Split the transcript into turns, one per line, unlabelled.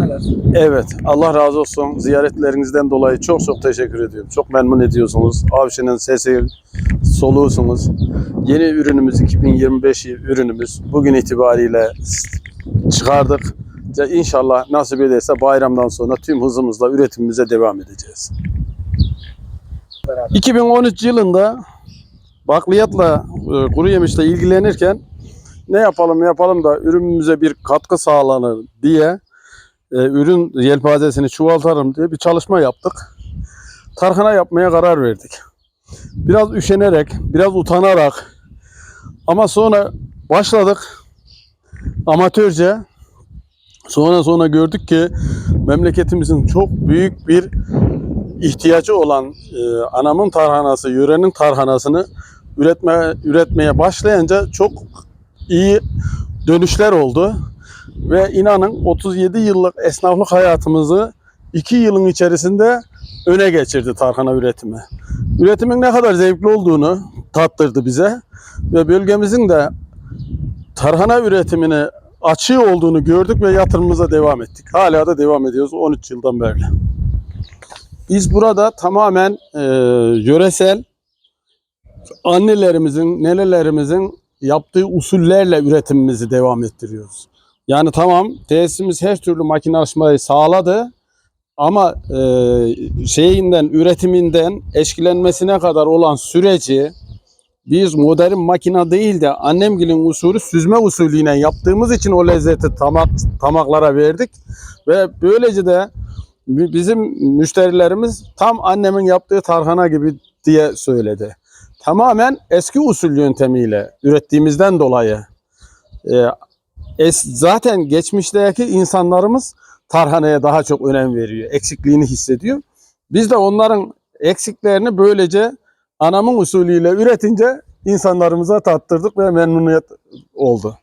neler?
Evet, Allah razı olsun. Ziyaretlerinizden dolayı çok çok teşekkür ediyorum. Çok memnun ediyorsunuz. Avşinin sesi, soluğusunuz. Yeni ürünümüz 2025 ürünümüz. Bugün itibariyle çıkardık. İnşallah nasip ederse bayramdan sonra tüm hızımızla üretimimize devam edeceğiz.
Beraber.
2013 yılında bakliyatla, e, kuru yemişle ilgilenirken ne yapalım yapalım da ürünümüze bir katkı sağlanır diye e, ürün yelpazesini çoğaltalım diye bir çalışma yaptık. Tarhana yapmaya karar verdik. Biraz üşenerek, biraz utanarak ama sonra başladık amatörce. Sonra sonra gördük ki memleketimizin çok büyük bir ihtiyacı olan e, anamın tarhanası, yörenin tarhanasını üretme üretmeye başlayınca çok iyi dönüşler oldu. Ve inanın 37 yıllık esnaflık hayatımızı 2 yılın içerisinde öne geçirdi tarhana üretimi. Üretimin ne kadar zevkli olduğunu tattırdı bize ve bölgemizin de tarhana üretimine açığı olduğunu gördük ve yatırımımıza devam ettik. Hala da devam ediyoruz 13 yıldan beri. Biz burada tamamen e, yöresel annelerimizin, nenelerimizin yaptığı usullerle üretimimizi devam ettiriyoruz. Yani tamam tesisimiz her türlü makinalaşmayı sağladı ama e, şeyinden, üretiminden eşkilenmesine kadar olan süreci biz modern makina değil de annemgilin usulü süzme usulüyle yaptığımız için o lezzeti tamak, tamaklara verdik ve böylece de bi- bizim müşterilerimiz tam annemin yaptığı tarhana gibi diye söyledi. Tamamen eski usul yöntemiyle ürettiğimizden dolayı e, es, zaten geçmişteki insanlarımız tarhanaya daha çok önem veriyor. Eksikliğini hissediyor. Biz de onların eksiklerini böylece anamın usulüyle üretince insanlarımıza tattırdık ve memnuniyet oldu.